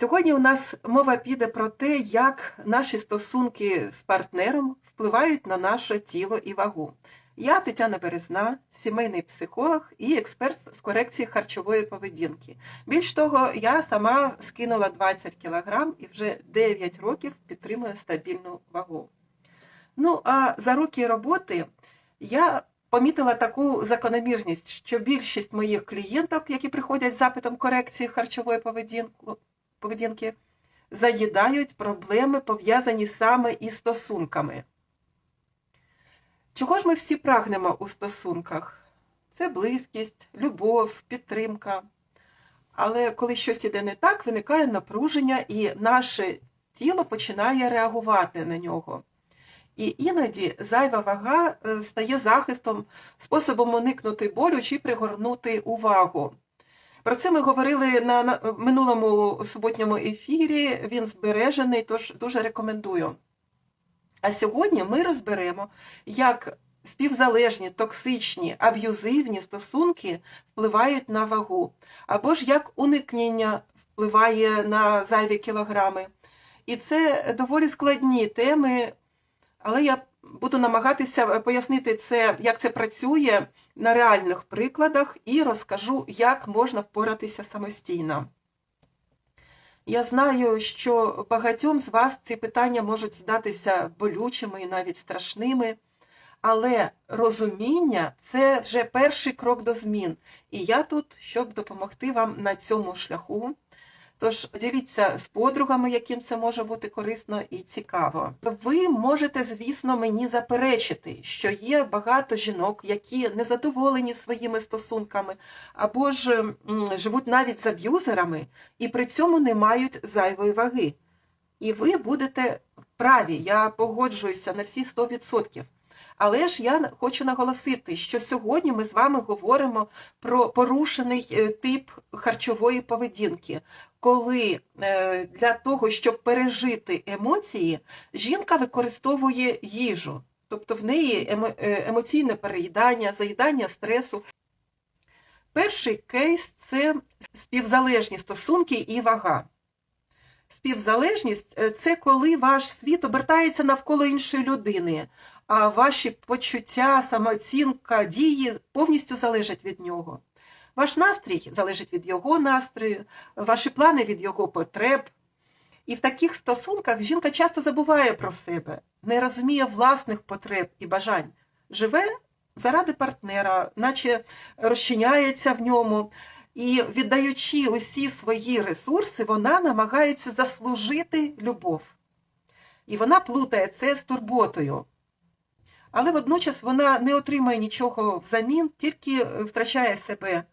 Сьогодні у нас мова піде про те, як наші стосунки з партнером впливають на наше тіло і вагу. Я Тетяна Березна, сімейний психолог і експерт з корекції харчової поведінки. Більш того, я сама скинула 20 кг і вже 9 років підтримую стабільну вагу. Ну, а за роки роботи я помітила таку закономірність, що більшість моїх клієнток, які приходять з запитом корекції харчової поведінки, поведінки, заїдають проблеми, пов'язані саме із стосунками. Чого ж ми всі прагнемо у стосунках? Це близькість, любов, підтримка. Але коли щось іде не так, виникає напруження, і наше тіло починає реагувати на нього. І іноді зайва вага е, стає захистом, способом уникнути болю чи пригорнути увагу. Про це ми говорили на минулому суботньому ефірі. Він збережений, тож дуже рекомендую. А сьогодні ми розберемо, як співзалежні, токсичні, аб'юзивні стосунки впливають на вагу, або ж як уникнення впливає на зайві кілограми. І це доволі складні теми, але я буду намагатися пояснити це, як це працює на реальних прикладах, і розкажу, як можна впоратися самостійно. Я знаю, що багатьом з вас ці питання можуть здатися болючими і навіть страшними, але розуміння це вже перший крок до змін. І я тут, щоб допомогти вам на цьому шляху. Тож діліться з подругами, яким це може бути корисно і цікаво. Ви можете, звісно, мені заперечити, що є багато жінок, які незадоволені своїми стосунками, або ж живуть навіть з аб'юзерами, і при цьому не мають зайвої ваги. І ви будете праві, я погоджуюся на всі 100%. Але ж я хочу наголосити, що сьогодні ми з вами говоримо про порушений е, тип харчової поведінки, коли е, для того, щоб пережити емоції, жінка використовує їжу, тобто в неї е, емоційне переїдання, заїдання стресу. Перший кейс це співзалежні стосунки і вага. Співзалежність це коли ваш світ обертається навколо іншої людини, а ваші почуття, самооцінка, дії повністю залежать від нього. Ваш настрій залежить від його настрою, ваші плани від його потреб. І в таких стосунках жінка часто забуває про себе, не розуміє власних потреб і бажань, живе заради партнера, наче розчиняється в ньому. І віддаючи усі свої ресурси, вона намагається заслужити любов. І вона плутає це з турботою але водночас вона не отримає нічого взамін, тільки втрачає себе.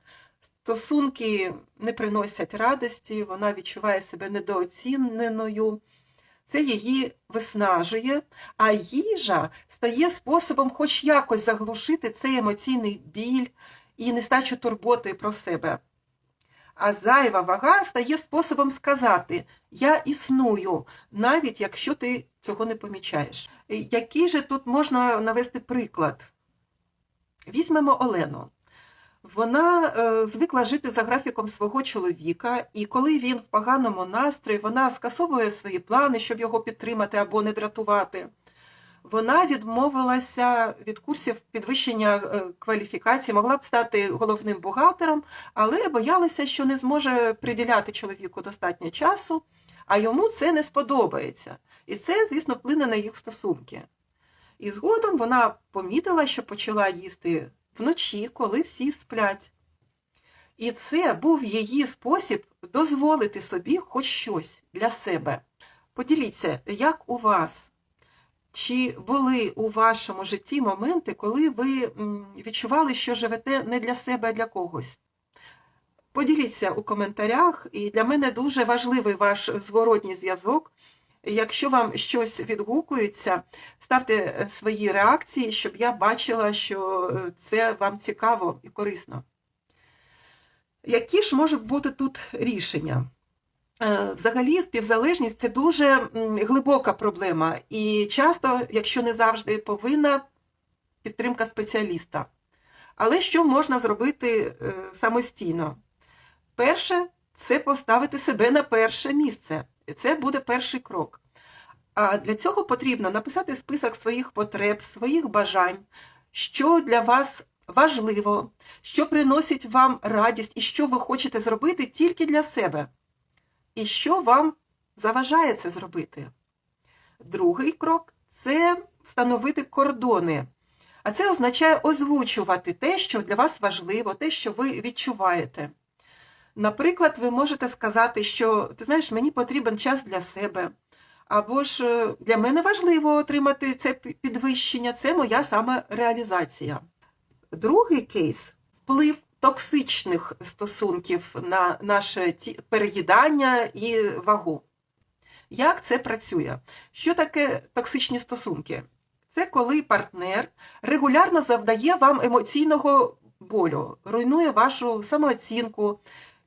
Стосунки не приносять радості, вона відчуває себе недооціненою. Це її виснажує, а їжа стає способом хоч якось заглушити цей емоційний біль і нестачу турботи про себе. А зайва вага стає способом сказати Я існую, навіть якщо ти цього не помічаєш. Який же тут можна навести приклад? Візьмемо Олену. Вона е, звикла жити за графіком свого чоловіка, і коли він в поганому настрої, вона скасовує свої плани, щоб його підтримати або не дратувати. Вона відмовилася від курсів підвищення е, кваліфікації, могла б стати головним бухгалтером, але боялася, що не зможе приділяти чоловіку достатньо часу, а йому це не сподобається. І це, звісно, вплине на їх стосунки. І згодом вона помітила, що почала їсти вночі, коли всі сплять. І це був її спосіб дозволити собі хоч щось для себе. Поділіться, як у вас? Чи були у вашому житті моменти, коли ви відчували, що живете не для себе, а для когось? Поділіться у коментарях, і для мене дуже важливий ваш зворотній зв'язок. Якщо вам щось відгукується, ставте е, свої реакції, щоб я бачила, що е, це вам цікаво і корисно. Які ж можуть бути тут рішення? Е, взагалі, співзалежність це дуже глибока проблема, і часто, якщо не завжди, повинна підтримка спеціаліста. Але що можна зробити самостійно? Перше, це поставити себе на перше місце. Це буде перший крок. А для цього потрібно написати список своїх потреб, своїх бажань, що для вас важливо, що приносить вам радість і що ви хочете зробити тільки для себе, і що вам заважає це зробити. Другий крок це встановити кордони. А це означає озвучувати те, що для вас важливо, те, що ви відчуваєте. Наприклад, ви можете сказати, що ти знаєш, мені потрібен час для себе. Або ж е, для мене важливо отримати це підвищення, це моя самореалізація. Другий кейс вплив токсичних стосунків на наше переїдання і вагу. Як це працює? Що таке токсичні стосунки? Це коли партнер регулярно завдає вам емоційного болю, руйнує вашу самооцінку,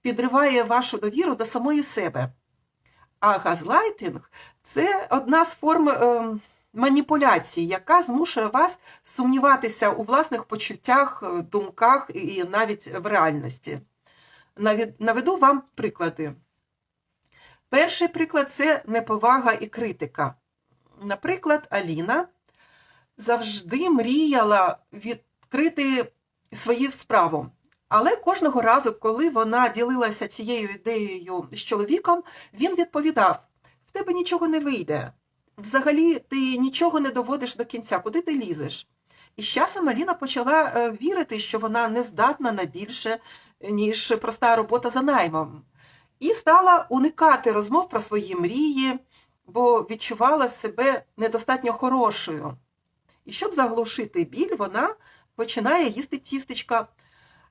підриває вашу довіру до самої себе. А газлайтинг це одна з форм е, маніпуляції, яка змушує вас сумніватися у власних почуттях, е, думках і навіть в реальності. Наведу вам приклади. Перший приклад це неповага і критика. Наприклад, Аліна завжди мріяла відкрити свою справу. Але кожного разу, коли вона ділилася цією ідеєю з чоловіком, він відповідав: в тебе нічого не вийде. Взагалі, ти нічого не доводиш до кінця, куди ти лізеш? І з часом Аліна почала е, вірити, що вона не здатна на більше, ніж проста робота за наймом, і стала уникати розмов про свої мрії, бо відчувала себе недостатньо хорошою. І щоб заглушити біль, вона починає їсти тістечка.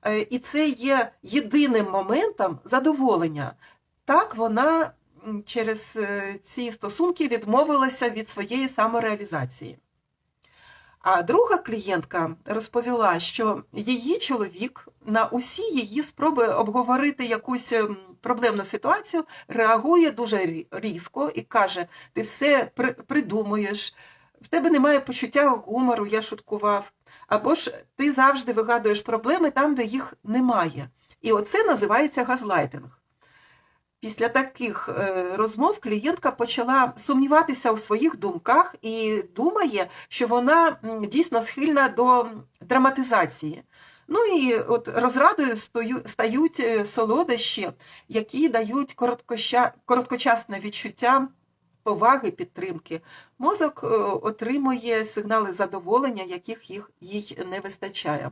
Е, і це є єдиним моментом задоволення. Так вона через е, ці стосунки відмовилася від своєї самореалізації. А друга клієнтка розповіла, що її чоловік на усі її спроби обговорити якусь ем, проблемну ситуацію реагує дуже різко і каже: Ти все придумуєш, в тебе немає почуття гумору, я шуткував. Або ж ти завжди вигадуєш проблеми там, де їх немає. І оце називається газлайтинг. Після таких е, розмов клієнтка почала сумніватися у своїх думках і думає, що вона дійсно схильна до драматизації. Ну і от розрадою стають е, солодощі, які дають короткочасне відчуття поваги, підтримки. Мозок е, отримує сигнали задоволення, яких їх, їй не вистачає.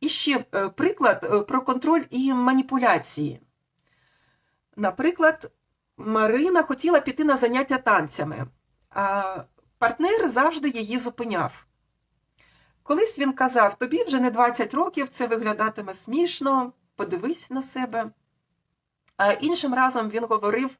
І ще приклад про контроль і маніпуляції. Наприклад, Марина хотіла піти на заняття танцями, а партнер завжди її зупиняв. Колись він казав: тобі вже не 20 років, це виглядатиме смішно, подивись на себе. А іншим разом він говорив: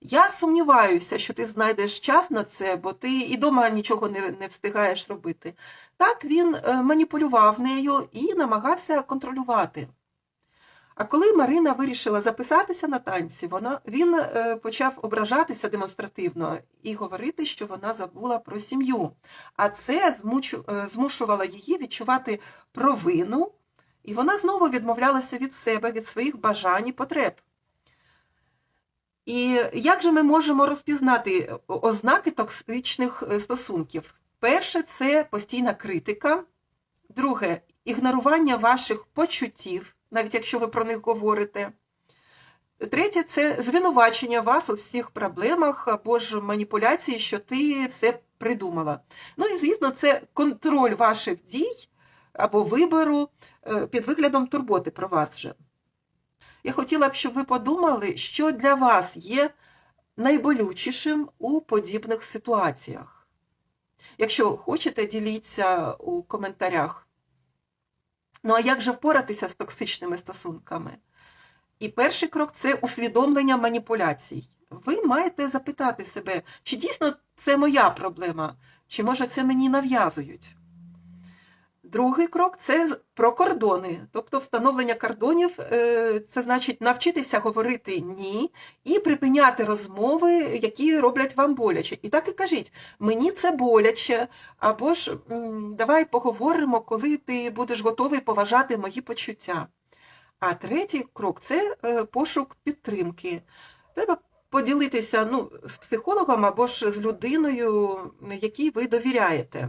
я сумніваюся, що ти знайдеш час на це, бо ти і дома нічого не не встигаєш робити. Так він е, маніпулював нею і намагався контролювати. А коли Марина вирішила записатися на танці, вона, він е, почав ображатися демонстративно і говорити, що вона забула про сім'ю. А це е, змушувало її відчувати провину, і вона знову відмовлялася від себе, від своїх бажань і потреб. І як же ми можемо розпізнати ознаки токсичних е, стосунків? Перше, це постійна критика. Друге ігнорування ваших почуттів, навіть якщо ви про них говорите. Третє це звинувачення вас у всіх проблемах або ж маніпуляції, що ти все придумала. Ну і, звісно, це контроль ваших дій або вибору е, під виглядом турботи про вас же. Я хотіла б, щоб ви подумали, що для вас є найболючішим у подібних ситуаціях. Якщо хочете, діліться у коментарях. Ну, а як же впоратися з токсичними стосунками? І перший крок це усвідомлення маніпуляцій. Ви маєте запитати себе, чи дійсно це моя проблема, чи може це мені нав'язують. Другий крок це про кордони. Тобто встановлення кордонів е, це значить навчитися говорити ні і припиняти розмови, які роблять вам боляче. І так і кажіть, мені це боляче, або ж давай поговоримо, коли ти будеш готовий поважати мої почуття. А третій крок це е, пошук підтримки. Треба поділитися ну, з психологом або ж з людиною, якій ви довіряєте.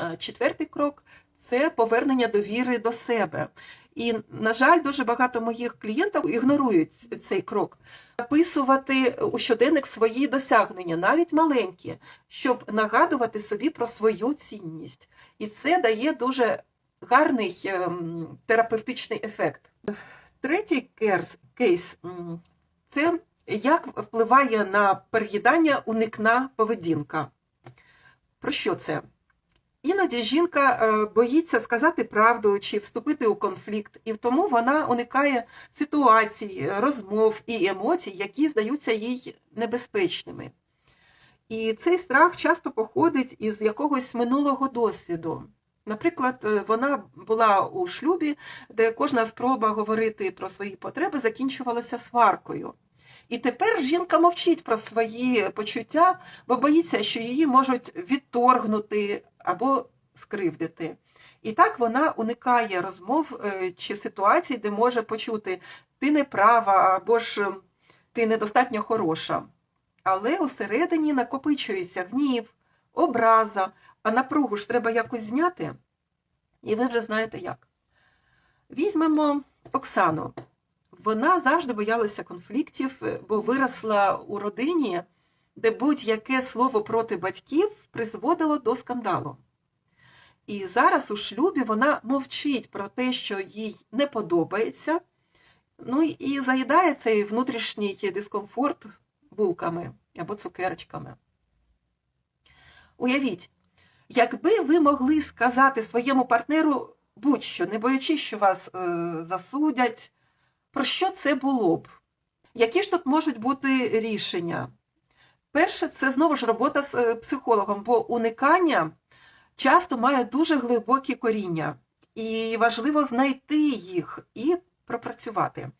Е, Четвертий крок це повернення довіри до себе. І, на жаль, дуже багато моїх клієнтів ігнорують цей крок. Записувати у щоденник свої досягнення, навіть маленькі, щоб нагадувати собі про свою цінність. І це дає дуже гарний ем, терапевтичний ефект. Третій кейс це як впливає на переїдання уникна поведінка. Про що це? Іноді жінка е, боїться сказати правду чи вступити у конфлікт, і тому вона уникає ситуацій, розмов і емоцій, які здаються їй небезпечними. І цей страх часто походить із якогось минулого досвіду. Наприклад, е, вона була у шлюбі, де кожна спроба говорити про свої потреби закінчувалася сваркою. І тепер жінка мовчить про свої почуття, бо боїться, що її можуть відторгнути або скривдити. І так вона уникає розмов е, чи ситуацій, де може почути ти не права або ж ти недостатньо хороша. Але усередині накопичується гнів, образа, а напругу ж треба якось зняти. І ви вже знаєте як. Візьмемо Оксану. Вона завжди боялася конфліктів, е, бо виросла у родині, де будь-яке слово проти батьків призводило до скандалу. І зараз у шлюбі вона мовчить про те, що їй не подобається, ну і заїдає цей внутрішній дискомфорт булками або цукерочками. Уявіть, якби ви могли сказати своєму партнеру будь-що, не боячись, що вас е, засудять, про що це було б? Які ж тут можуть бути рішення? Перше, це знову ж робота з е, психологом, бо уникання часто має дуже глибокі коріння, і важливо знайти їх і пропрацювати.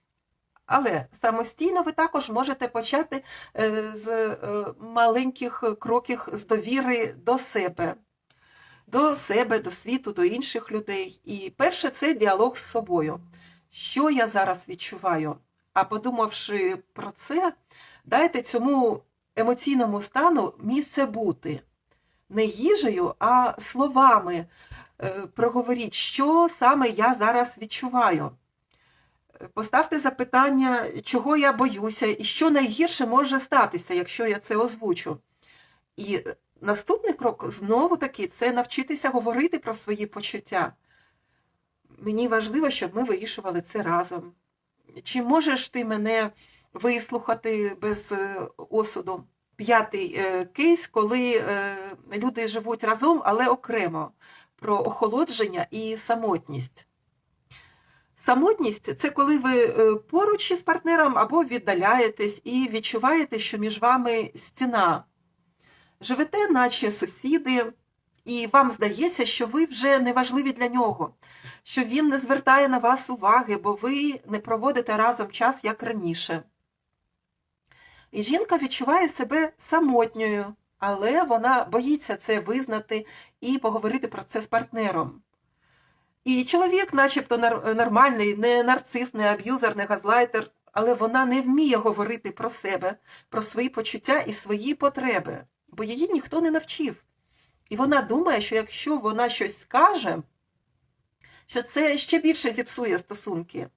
Але самостійно ви також можете почати е, з е, маленьких кроків з довіри до себе, до себе, до світу, до інших людей. І перше це діалог з собою. Що я зараз відчуваю? А подумавши про це, дайте цьому емоційному стану місце бути. Не їжею, а словами е, проговоріть, що саме я зараз відчуваю. Поставте запитання, чого я боюся, і що найгірше може статися, якщо я це озвучу. І наступний крок знову таки це навчитися говорити про свої почуття. Мені важливо, щоб ми вирішували це разом. Чи можеш ти мене вислухати без е, осуду? П'ятий е, кейс, коли е, люди живуть разом, але окремо про охолодження і самотність. Самотність це коли ви поруч із партнером або віддаляєтесь і відчуваєте, що між вами стіна. Живете, наче сусіди, і вам здається, що ви вже не важливі для нього, що він не звертає на вас уваги, бо ви не проводите разом час, як раніше. І жінка відчуває себе самотньою, але вона боїться це визнати і поговорити про це з партнером. І чоловік, начебто, нормальний, не нарцис, не аб'юзер, не газлайтер, але вона не вміє говорити про себе, про свої почуття і свої потреби, бо її ніхто не навчив. І вона думає, що якщо вона щось скаже, що це ще більше зіпсує стосунки.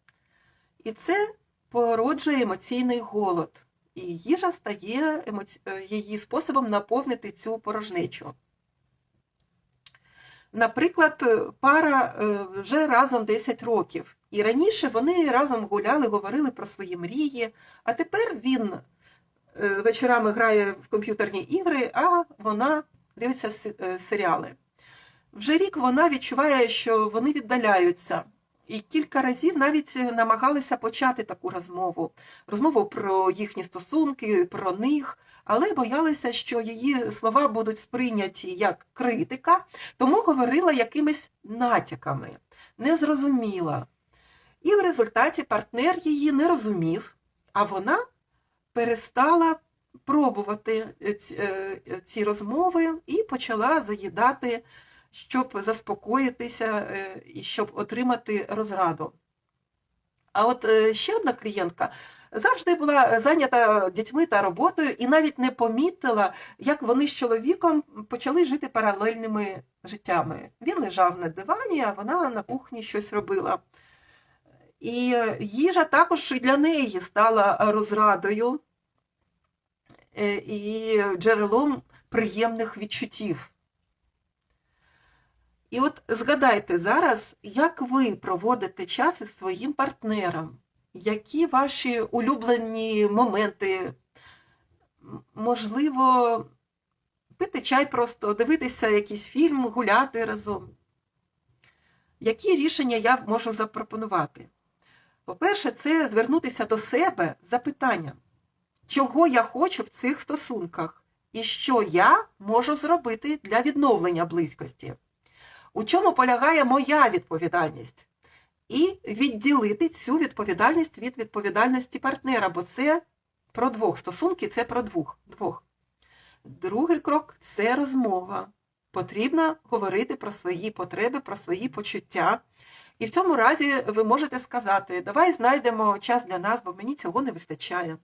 І це породжує емоційний голод. І їжа стає е, її способом наповнити цю порожнечу. Наприклад, е, пара е, вже разом 10 років, і раніше вони разом гуляли, говорили про свої мрії, а тепер він вечорами грає в комп'ютерні ігри, а вона дивиться серіали. Вже рік вона відчуває, що вони віддаляються, і кілька разів навіть намагалися почати таку розмову, розмову про їхні стосунки, про них, але боялися, що її слова будуть сприйняті як критика, тому говорила якимись натяками, не зрозуміла. І в результаті партнер її не розумів, а вона перестала пробувати е, е, ці розмови і почала заїдати, щоб заспокоїтися е, і щоб отримати розраду. А от е, ще одна клієнтка завжди була зайнята дітьми та роботою і навіть не помітила, як вони з чоловіком почали жити паралельними життями. Він лежав на дивані, а вона на кухні щось робила. І е, їжа також для неї стала розрадою і джерелом приємних відчуттів. І от згадайте зараз, як ви проводите час із своїм партнером, які ваші улюблені моменти, можливо, пити чай просто, дивитися якийсь фільм, гуляти разом. Які рішення я можу запропонувати? По-перше, це звернутися до себе з запитанням, чого я хочу в цих стосунках, і що я можу зробити для відновлення близькості. У чому полягає моя відповідальність? І відділити цю відповідальність від відповідальності партнера, бо це про двох. Стосунки це про двох. двох. Другий крок це розмова. Потрібно говорити про свої потреби, про свої почуття. І в цьому разі ви можете сказати: давай знайдемо час для нас, бо мені цього не вистачає.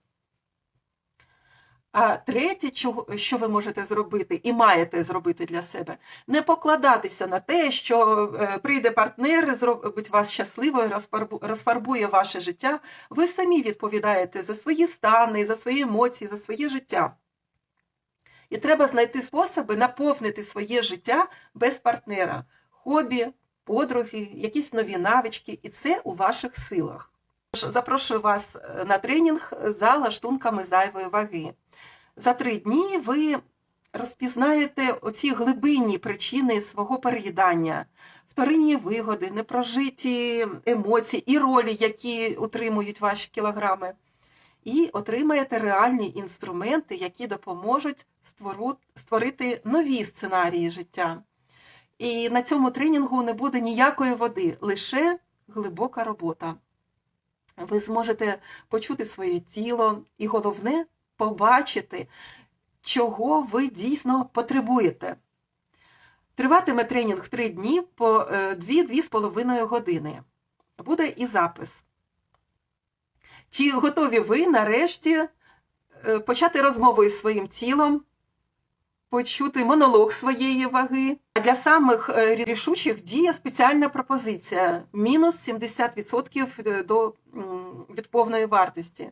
А третє, що ви можете зробити і маєте зробити для себе, не покладатися на те, що е, прийде партнер, зробить вас щасливою, розфарбує ваше життя. Ви самі відповідаєте за свої стани, за свої емоції, за своє життя. І треба знайти способи наповнити своє життя без партнера, хобі, подруги, якісь нові навички, і це у ваших силах. Запрошую вас е, на тренінг за лаштунками зайвої ваги. За три дні ви розпізнаєте оці глибинні причини свого переїдання, вторинні вигоди, непрожиті емоції і ролі, які утримують ваші кілограми, і отримаєте реальні інструменти, які допоможуть створити нові сценарії життя. І на цьому тренінгу не буде ніякої води, лише глибока робота. Ви зможете почути своє тіло і головне побачити, чого ви дійсно потребуєте. Триватиме тренінг 3 дні по 2-2,5 години. Буде і запис. Чи готові ви нарешті е, почати розмову із своїм тілом, почути монолог своєї ваги? А Для самих е, рішучих діє спеціальна пропозиція мінус 70% до, від повної вартості.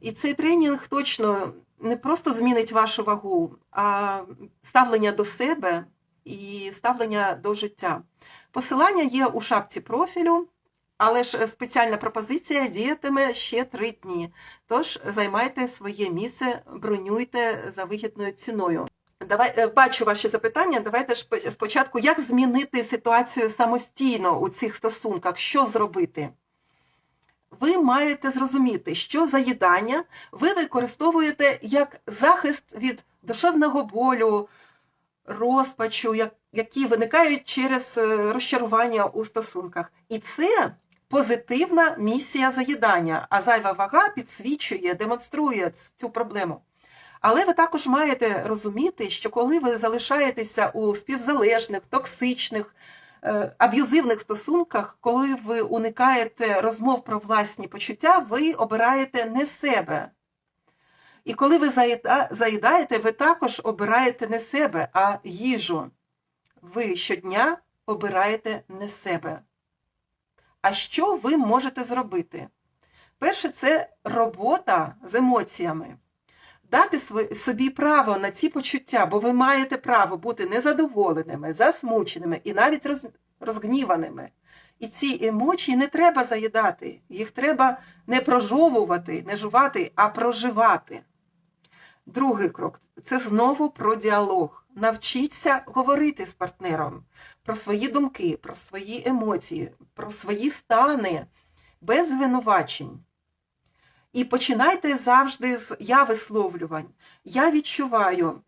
І цей тренінг точно не просто змінить вашу вагу, а ставлення до себе і ставлення до життя. Посилання є у шапці профілю, але ж спеціальна пропозиція діятиме ще три дні. Тож займайте своє місце, бронюйте за вигідною ціною. Давай е, бачу ваші запитання. Давайте ж по- спочатку, як змінити ситуацію самостійно у цих стосунках, що зробити? Ви маєте зрозуміти, що заїдання ви використовуєте як захист від душевного болю, розпачу, які виникають через е, розчарування у стосунках. І це позитивна місія заїдання, а зайва вага підсвічує, демонструє цю проблему. Але ви також маєте розуміти, що коли ви залишаєтеся у співзалежних, токсичних, аб'юзивних стосунках, коли ви уникаєте розмов про власні почуття, ви обираєте не себе. І коли ви заїдаєте, ви також обираєте не себе, а їжу. Ви щодня обираєте не себе. А що ви можете зробити? Перше, це робота з емоціями. Дати собі право на ці почуття, бо ви маєте право бути незадоволеними, засмученими і навіть роз, розгніваними. І ці емоції не треба заїдати, їх треба не прожовувати, не жувати, а проживати. Другий крок це знову про діалог. Навчіться говорити з партнером про свої думки, про свої емоції, про свої стани без звинувачень. І починайте завжди з я висловлювань. Я відчуваю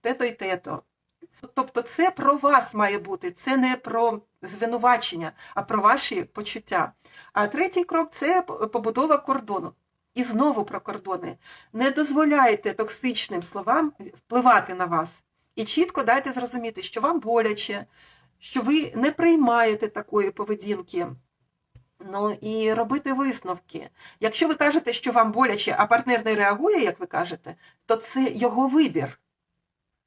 те-то й те-то. Тобто це про вас має бути, це не про звинувачення, а про ваші почуття. А третій крок це побудова кордону. І знову про кордони. Не дозволяйте токсичним словам впливати на вас. І чітко дайте зрозуміти, що вам боляче, що ви не приймаєте такої поведінки. Ну і робити висновки. Якщо ви кажете, що вам боляче, а партнер не реагує, як ви кажете, то це його вибір.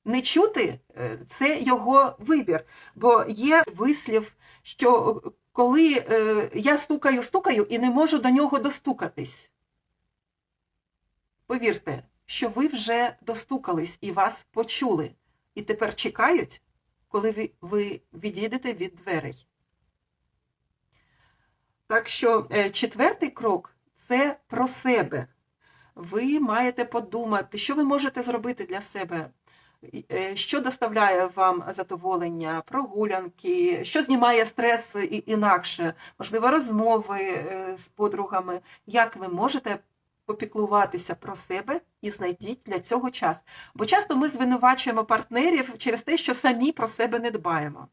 Не чути е, це його вибір. Бо є вислів, що коли е, я стукаю, стукаю і не можу до нього достукатись. Повірте, що ви вже достукались і вас почули, і тепер чекають, коли ви, ви відійдете від дверей. Так що е, четвертий крок це про себе. Ви маєте подумати, що ви можете зробити для себе, е, що доставляє вам задоволення, прогулянки, що знімає стрес інакше, можливо, розмови е, з подругами, як ви можете попіклуватися про себе і знайдіть для цього час. Бо часто ми звинувачуємо партнерів через те, що самі про себе не дбаємо.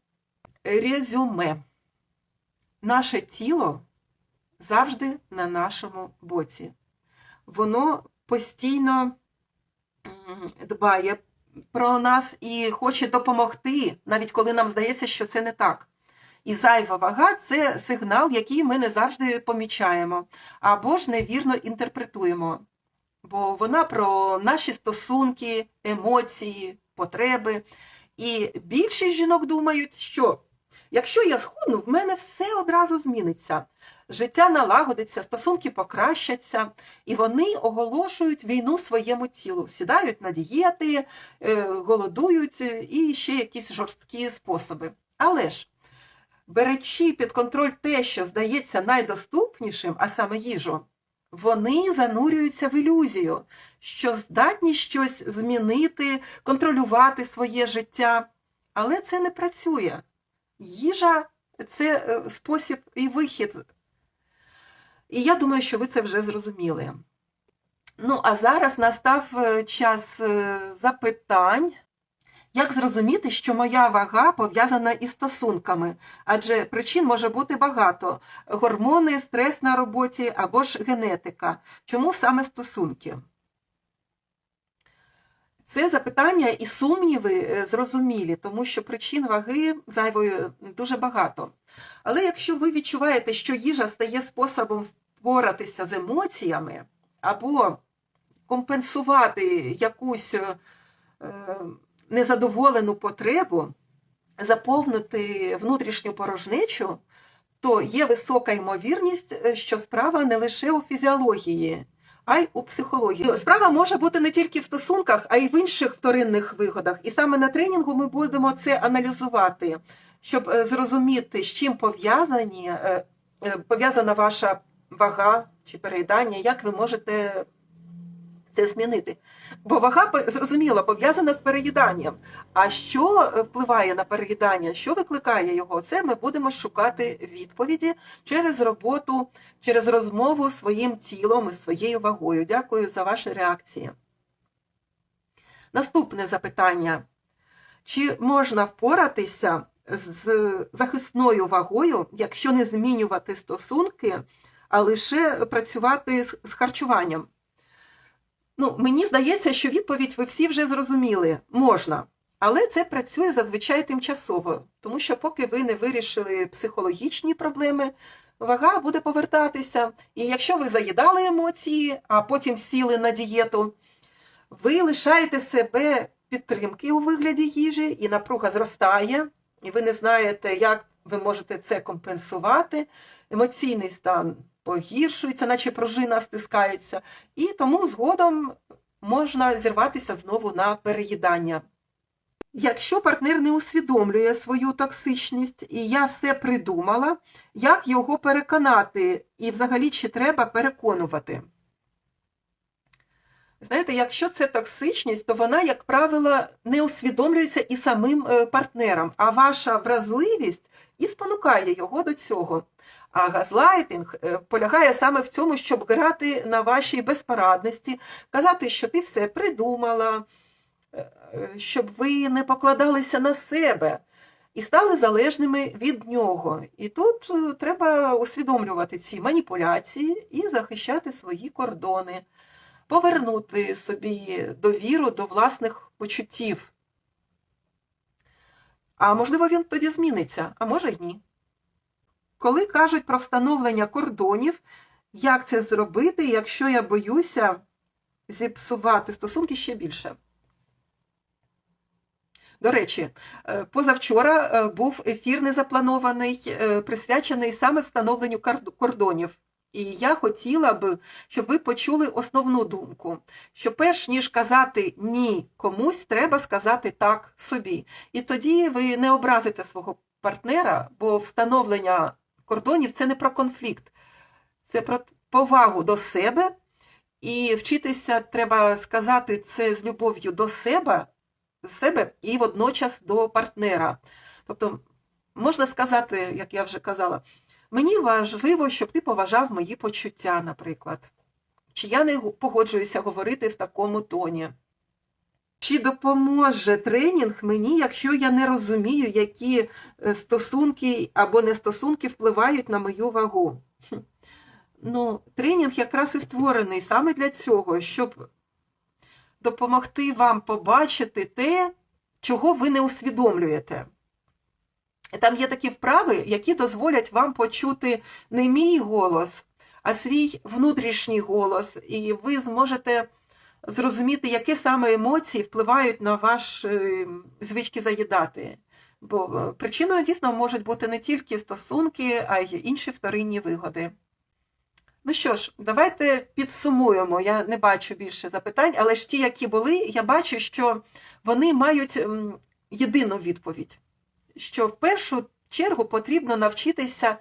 Резюме. Наше тіло завжди на нашому боці. Воно постійно дбає про нас і хоче допомогти, навіть коли нам здається, що це не так. І зайва вага це сигнал, який ми не завжди помічаємо, або ж невірно інтерпретуємо. Бо вона про наші стосунки, емоції, потреби. І більшість жінок думають, що якщо я схудну, в мене все одразу зміниться. Життя налагодиться, стосунки покращаться, і вони оголошують війну своєму тілу, сідають на дієти, е, голодують е, і ще якісь жорсткі способи. Але ж, беречи під контроль те, що здається найдоступнішим, а саме їжу, вони занурюються в ілюзію, що здатні щось змінити, контролювати своє життя. Але це не працює. Їжа це е, спосіб і вихід. І я думаю, що ви це вже зрозуміли. Ну, а зараз настав е, час е, запитань. Як зрозуміти, що моя вага пов'язана із стосунками? Адже причин може бути багато: гормони, стрес на роботі або ж генетика. Чому саме стосунки? Це запитання і сумніви е, зрозумілі, тому що причин ваги зайвої дуже багато. Але якщо ви відчуваєте, що їжа стає способом впоратися з емоціями або компенсувати якусь е, незадоволену потребу, заповнити внутрішню порожнечу, то є висока ймовірність, е, що справа не лише у фізіології, а й у психології. Справа може бути не тільки в стосунках, а й в інших вторинних вигодах. І саме на тренінгу ми будемо це аналізувати, щоб е, зрозуміти, з чим пов'язані, е, е, пов'язана ваша вага чи переїдання, як ви можете це змінити. Бо вага зрозуміло пов'язана з переїданням. А що е, впливає на переїдання, що викликає його, це ми будемо шукати відповіді через роботу, через розмову з своїм тілом і своєю вагою. Дякую за ваші реакції. Наступне запитання. Чи можна впоратися з захисною вагою, якщо не змінювати стосунки, а лише працювати з харчуванням? Ну, мені здається, що відповідь ви всі вже зрозуміли. Можна. Але це працює зазвичай тимчасово, тому що поки ви не вирішили психологічні проблеми, вага буде повертатися. І якщо ви заїдали емоції, а потім сіли на дієту, ви лишаєте себе підтримки у вигляді їжі, і напруга зростає, і ви не знаєте, як ви можете це компенсувати. Емоційний стан погіршується, наче пружина стискається, і тому згодом можна зірватися знову на переїдання. Якщо партнер не усвідомлює свою токсичність, і я все придумала, як його переконати, і взагалі чи треба переконувати? Знаєте, якщо це токсичність, то вона, як правило, не усвідомлюється і самим е, партнером, а ваша вразливість і спонукає його до цього. А газлайтинг е, полягає саме в цьому, щоб грати на вашій безпорадності, казати, що ти все придумала, е, щоб ви не покладалися на себе і стали залежними від нього. І тут е, треба усвідомлювати ці маніпуляції і захищати свої кордони, повернути собі довіру до власних почуттів. А можливо, він тоді зміниться, а може й ні. Коли кажуть про встановлення кордонів, як це зробити, якщо я боюся зіпсувати стосунки ще більше. До речі, е, позавчора е, був ефір незапланований, е, присвячений саме встановленню кордонів. І я хотіла б, щоб ви почули основну думку, що перш ніж казати ні комусь, треба сказати так собі. І тоді ви не образите свого партнера, бо встановлення кордонів це не про конфлікт, це про повагу до себе. І вчитися треба сказати це з любов'ю до себе, себе і водночас до партнера. Тобто, можна сказати, як я вже казала, мені важливо, щоб ти поважав мої почуття, наприклад. Чи я не погоджуюся говорити в такому тоні? Чи допоможе тренінг мені, якщо я не розумію, які е, стосунки або нестосунки впливають на мою вагу? Ну, тренінг якраз і створений саме для цього, щоб допомогти вам побачити те, чого ви не усвідомлюєте. Там є такі вправи, які дозволять вам почути не мій голос, а свій внутрішній голос, і ви зможете зрозуміти, які саме емоції впливають на ваші звички заїдати. Бо е, причиною дійсно можуть бути не тільки стосунки, а й інші вторинні вигоди. Ну що ж, давайте підсумуємо. Я не бачу більше запитань, але ж ті, які були, я бачу, що вони мають єдину відповідь. Що в першу чергу потрібно навчитися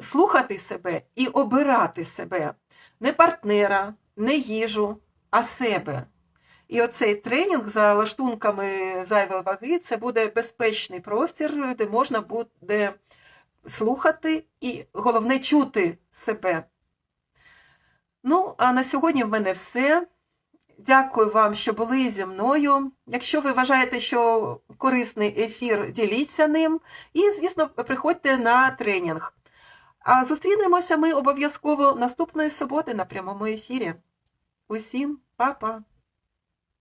слухати себе і обирати себе, не партнера, не їжу, а себе. І оцей тренінг за лаштунками зайвої ваги це буде безпечний простір, де можна буде слухати і головне чути себе. Ну, а на сьогодні в мене все. Дякую вам, що були зі мною. Якщо ви вважаєте, що корисний ефір, діліться ним. І, звісно, приходьте на тренінг. А зустрінемося ми обов'язково наступної суботи на прямому ефірі. Усім па-па!